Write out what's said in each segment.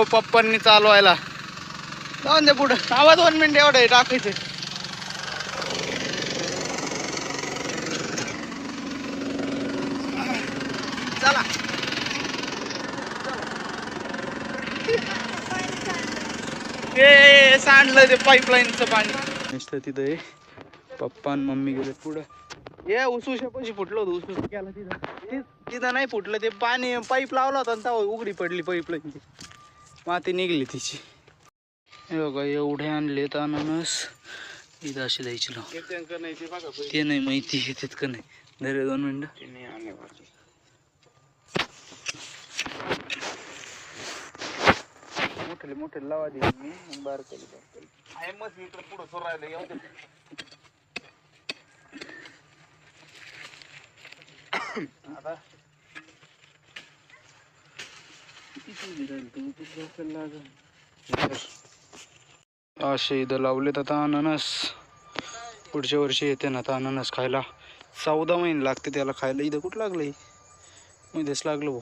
Video पप्पांनी चालवायला. जाऊन दे पुढं. आवाज दोन मिनिट एवढं टाकायचं. चला. ते सांडलं ते पाईपलाईनचं पाणी. नुसतं तिथं आहे. पप्पा आणि मम्मी गेले पुढं. ये उसुशापाशी फुटलं होतं उसुश गेला तिथं. ते- तिथं नाही फुटलं ते पाणी पाईप लावला होता आणि उघडी पडली पाईपलाईन माती निघली तिची. हे बघा एवढे आणले तर अननस. इथं असे द्यायचे लाव ते नाही माहिती हे तितकं नाही? धरे दोन मिनिटं. मोठे मोठे लावा दे मी बार केली आहे मग मी इकडे पुढं सोडायला येऊ दे. आता असे इथं लावलेत आता अननस. पुढच्या वर्षी येते ना आता अननस खायला. चौदा महिने लागते त्याला खायला. इथं कुठं लागलं मध्येच लागलं भाऊ.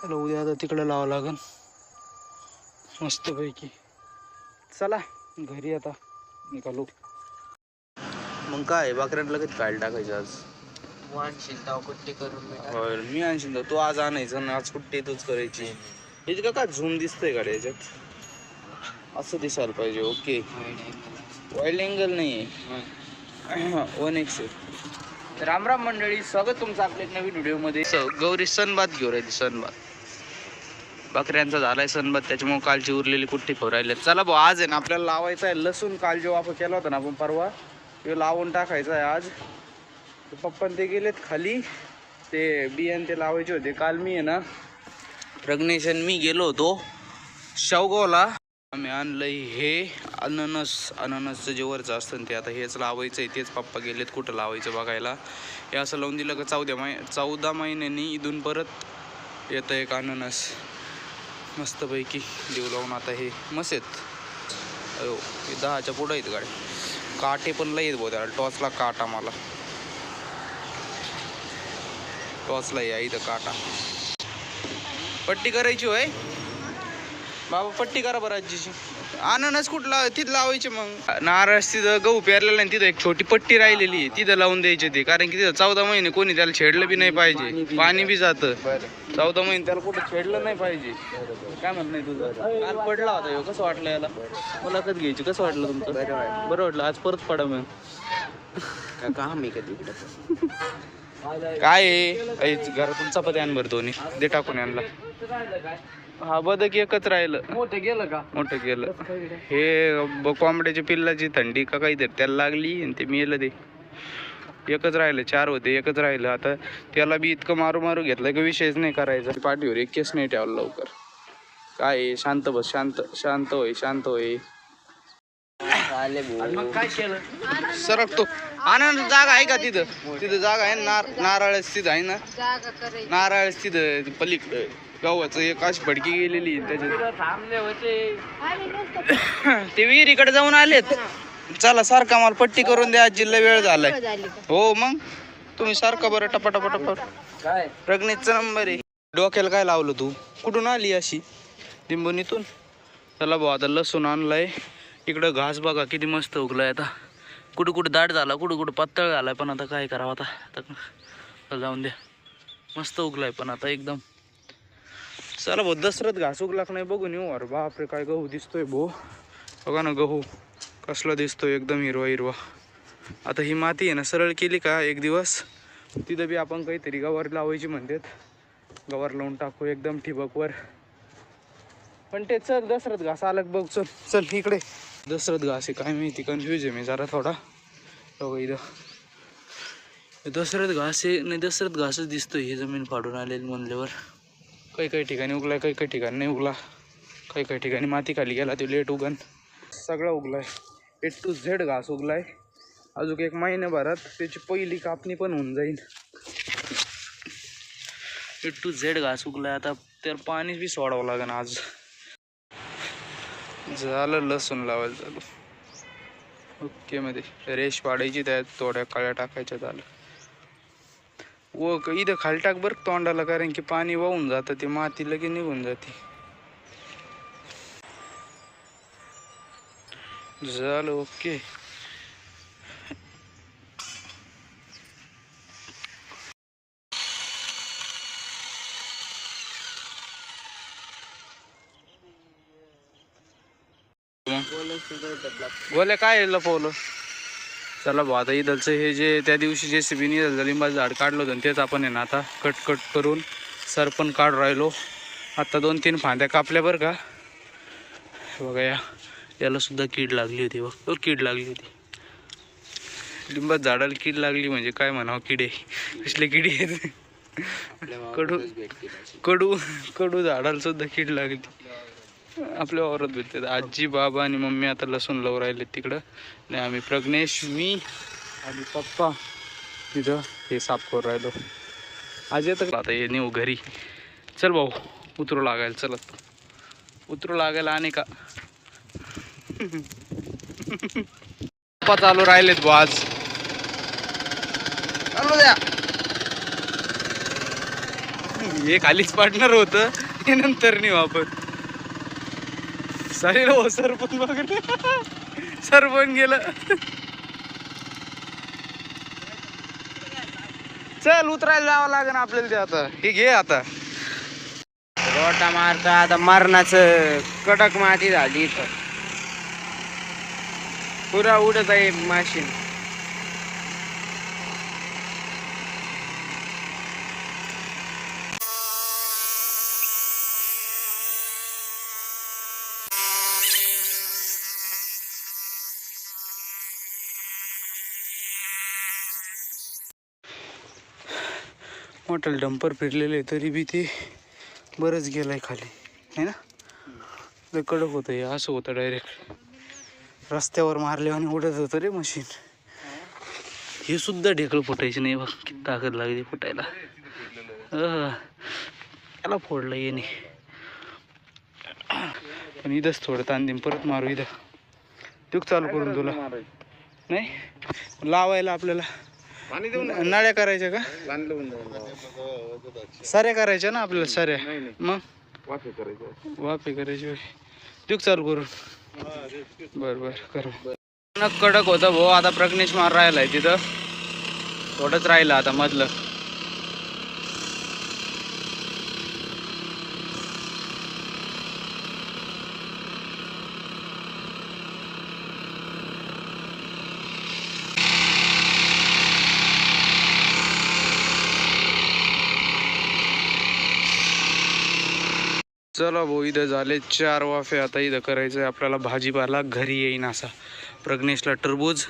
त्याला उद्या आता तिकडं लावावं लागन. मस्तपैकी. चला घरी आता. निघालो. मग काय बाकऱ्यांना लगेच खायला टाकायचं आज. कुट्टी करून मी आणशील तर तू आज आणायचं आणि आज कुठे तूच करायची? इतकं का झूम दिसतंय गाडी याच्यात? असं दिसायला पाहिजे ओके. वाईल्ड अँगल नाही आहे वन एक्स राम राम मंडळी स्वागत तुमचं आपल्या एक नवीन व्हिडिओमध्ये. स- गौरी सनबात घेऊ राहिली सनबात बकऱ्यांचा झालाय सनबात त्याच्यामुळे कालची उरलेली कुठ्ठी खाऊ राहिली? चला भाऊ आज आहे ना आपल्याला लावायचं आहे लसूण काल जेव्हा आपण केला होता ना आपण परवा ते लावून टाकायचं आहे आज. पप्पा ते गेलेत खाली. ते बियाण ते लावायचे होते. काल मी आहे ना प्रग्नेशन मी गेलो होतो शेवगावला. आम्ही आणलंय हे अननस. अननसचं जे वरचं असतं ते आता हेच लावायचं आहे तेच पप्पा गेलेत कुठं लावायचं बघायला. हे असं लावून दिलं का चौदा मै चौदा महिन्यांनी इथून परत येतं एक अननस. मस्तपैकी देऊ लावून आता हे मस्त आहेत. अयो हे दहाच्या पुढं आहेत गाडी काटे पण लई आहेत भाऊ त्याला. टॉसला काटा मला. टॉसला या इथं काटा. पट्टी करायची होय? बाबा पट्टी करा बरं आजीची. अननस कुठला तिथं लावायचे मग. नारळ तिथं गहू पेरलेला आहे तिथं एक छोटी पट्टी राहिलेली आहे. तिथं लावून द्यायची ती. कारण की तिथं चौदा महिने कोणी त्याला छेडलं बी नाही पाहिजे. पाणी बी जातं. चौदा महिने त्याला कुठं छेडलं नाही पाहिजे. काय म्हणणं आहे तुझं? काल पडला होता ह्यो कसं वाटलं याला? मुलाखत घ्यायची. कसं वाटलं तुमचं? बरं वाटलं. आज परत पडा मग. का मी कधी इकडे काय ऐ, घरातून चपाती आण बरं दोन्ही. दे टाकून आणला हा बदक एकच राहिलं. मोठं गेलं का? मोठं केलं हे कोंबड्याच्या पिल्लाची थंडी का काहीतरी त्याला लागली आणि ते मेलं ते. एकच राहिलं चार होते एकच राहिलं. आता त्याला बी इतकं मारू मारू घेतलं की विषयच नाही करायचा. पाठीवर एक केस नाही ठेवला लवकर. काय शांत बस शांत शांत होय शांत होय. सरकतो. आनंद जागा आहे का तिथं? तिथं जागा आहे नार नारळ तिथं आहे ना? नारळ तिथं पलीकडं. गव्हाचं एक अशी फडकी गेलेली आहे त्याच्यात. थांबले होते. ते विहिरीकडे जाऊन आलेत. चला सारखा मला पट्टी करून द्या जिल्हा वेळ झालाय. हो मग? तुम्ही सारखं बरं टपाटपाटप काय? प्रज्ञेचा नंबर आहे. डोक्याला काय लावलं तू? कुठून आली अशी? लिंबोनीतून चला भाऊ आता लसूण आणलाय. इकडं घास बघा किती मस्त उगलाय आता. कुठं कुठं दाट झाला कुठं कुठं पातळ झाला पण आता काय करावं आता? आता जाऊन द्या. मस्त उगलाय पण आता एकदम. चला भाऊ दसरथ घास उगलाक नाही बघून येऊ. अरे बापरे काय गहू दिसतोय भाऊ. बघा ना गहू कसला दिसतोय एकदम हिरवा हिरवा. आता ही माती आहे ना सरळ केली का एक दिवस तिथं बी आपण काहीतरी गवार लावायची म्हणतात. गवार लावून टाकू एकदम ठिबकवर. पण ते चल दसरथ घास आलं बघ चल चल इकडे. दसरथ घास आहे काय माहिती कन्फ्यूज आहे मी जरा थोडा. बघा इथं. हे दसरथ घास आहे नाही दसरथ घासच दिसतो ही जमीन फाडून आलेली म्हणल्यावर काही काही ठिकाणी उगलाय काही काही ठिकाणी नाही उगला. काही काही ठिकाणी माती खाली गेला तो लेट उगन. सगळा उगलाय. ए टू झेड घास उगलाय. अजून एक महिन्याभरात त्याची पहिली कापणी पण होऊन जाईल. ए टू झेड घास उगलाय आता तर पाणी बी सोडावं लागेल आज. झालं लसूण लावायला चालू ओके मध्ये. रेश पाडायची त्यात थोड्या काळ्या टाकायच्या झालं. व क- इथं खाली टाक बरं तोंडाला कारण की पाणी वाहून जातं ते माती लगे निघून जाते. झालं ओके. गोल्या काय लपवलं चला भाऊ आता इथलचं हे जे त्या दिवशी जे सी बी लिंबाचं झाड काढलं होतं तेच आपण आहे ना आता कट कट करून सरपण काढ राहिलो. आता दोन तीन फांद्या कापल्या बरं का. बघा या याला सुद्धा कीड लागली होती बघ. कीड लागली होती. लिंबात झाडाला कीड लागली म्हणजे काय म्हणावं किडे कसले किडे आहेत कडू कडू कडू झाडाला सुद्धा कीड लागली. आपल्या वावरात भेटतात. आजी बाबा आणि मम्मी आता लसूण लावून राहिले तिकडं. आणि आम्ही प्रज्ञेश मी आणि पप्पा तिथं हे साफ करून राहिलो. आज येतं आता हे नेऊ घरी. चल भाऊ उतरू लागायला चलत उतरू लागायला आणि का? पप्पा चालू राहिलेत भाऊ आज. चालू द्या. हे खालीच पार्टनर होतं. हे नंतर नाही आपण. चालेल हो सरपण बघले सरपण गेलं. चल उतरायला जावं लागेल आपल्याला ते आता. हे घे आता. रोटा मारता आता मरणाचं कडक माती झाली इथं. पुरा उडत आहे माशीन मोठं डंपर फिरलेले तरी बी ते बरंच गेलंय खाली. है ना? लय कडक होतं हे असं होतं डायरेक्ट रस्त्यावर मारले आणि उडत होतं रे मशीन हे सुद्धा ढेकळं फुटायचे नाही बघ किती ताकद लागली फुटायला. त्याला फोडलं येणे पण इथंच थोडं ताण देईन परत मारू इथं. तू चालू करून तुला? नाही? लावायला आपल्याला. न- नळ्या करायच्या का? साऱ्या करायच्या ना आपल्याला साऱ्या? मग? वाफे करायचे. होय. देऊ का चालू करून? बर बर कर. कडक होता भाऊ. आता प्रज्ञेश मार राहिलाय तिथं. थोडंच राहिलं आता मधलं. चला भाऊ इथं झाले चार वाफे. आता इथं करायचं आहे आपल्याला भाजीपाला घरी येईन असा. प्रज्ञेशला टरबूज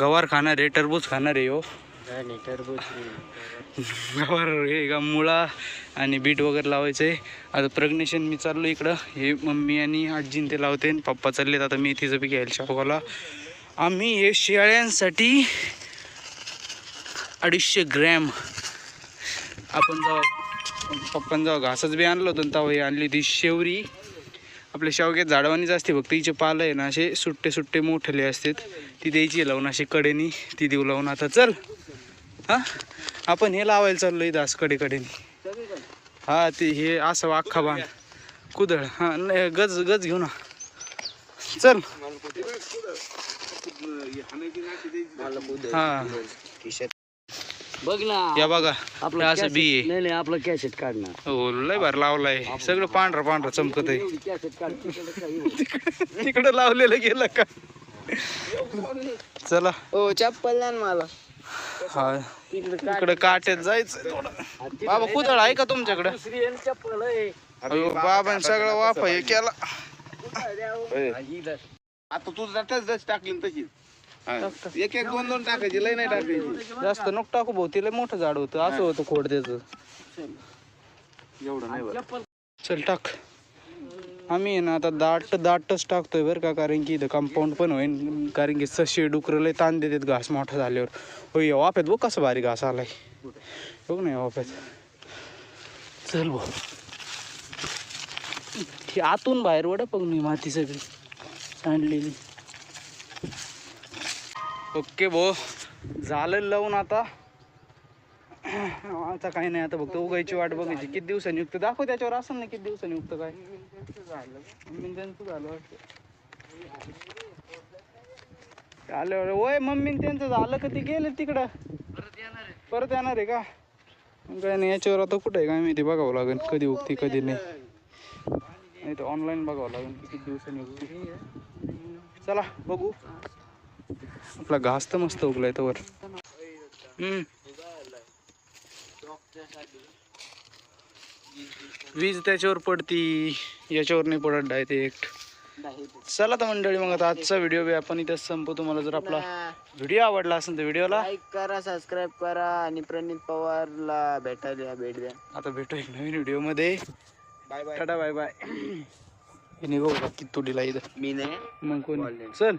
गवार खाणार आहे टरबूज खाणार आहे हो. गवार हे का मुळा आणि बीट वगैरे लावायचं आहे आता आणि मी चाललो इकडं. हे मम्मी आणि आजीन ते लावते पप्पा चाललेत. आता मेथीचं बी घ्यायला शापगावला आम्ही हे शेळ्यांसाठी अडीचशे ग्रॅम आपण जेव्हा पप्पान जेव्हा घासच बी आणलं होतं तेव्हा हे आणली होती शेवरी. आपल्या शेवग्यात झाडवानीच असते फक्त हिचे पालं आहे ना असे सुट्टे सुट्टे मोठले असतात. ती द्यायची लावून अशी कडेनी ती देऊ लावून. आता चल. हा? आपण हे लावायला चाललो इथं असं कडे कडेनी. हा ते हे असं अख्खा बाण कुदळ. हा नाही गज गज घेऊ ना. चल. हा. बघ ना. या बघा आपलं असं बी आहे. नाही नाही आपलं कॅसेट काढणार. हो लय भार लावलाय. सगळं पांढरा पांढरा चमकत आहे. कॅसेट काढ तिकडं लावलेलं गेलं का? चला. हो चप्पल नाही ना मला. हा. तिकडं काट्यात जायचं थोडं. बाबा कुदळ आहे का तुमच्याकडं? दुसरी चप्पल आहे. अयो बाबा सगळं वाफा हे केला. आता तू जाताच जस टाकली ना तशी एक एक दोन दोन टाकायची लय नाही टाकायची. जास्त नको टाकू भाऊ लय मोठं झाड होतं असं होतं खोड त्याचं. एवढं नाही बरं. चल टाक. आम्ही ना आता दाट दाटच टाकतोय बरं का कारण की इथं कंपाऊंड पण होईन. कारण की सशे डुकरं लय ताण देतात घास मोठा झाल्यावर. होय या वाफ्यात बघ कसं भारी घास आलाय. बघ नाही वाफ्यात. चल भाऊ. आतून बाहेर वड बघ मी माती सगळी सांडलेली ओके भाऊ झालं लावून आता. आता काही नाही आता फक्त उगायची वाट बघायची. किती दिवसांनी युक्त दाखव त्याच्यावर असं ना किती दिवसांनी युक्त काय? मम्मी त्यांचं झालं. वाटतं आल्यावर होय मम्मी त्यांचं झालं का ते गेले तिकडं? परत येणार आहे का? मग काय नाही याच्यावर आता कुठं आहे काय माहिती बघावं लागेल कधी उगती कधी नाही. नाही तर ऑनलाईन बघावं लागेल किती दिवसांनी उगती. चला बघू. आपला घास तर मस्त उगलाय तवर हम्म. वीज त्याच्यावर पडती याच्यावर नाही पडत डायरेक्ट चला तर मंडळी मग आता आजचा व्हिडिओ बी आपण इथं संपवतो तुम्हाला जर आपला व्हिडिओ आवडला असेल तर व्हिडिओला लाईक करा सबस्क्राईब करा आणि प्रणित पवारला भेटायला भेट द्या. आता भेटू एक नवीन व्हिडिओमध्ये. Bye bye tata bye bye हे निघू किती तुडीला इथं. मी नाही. मग कोण. चल.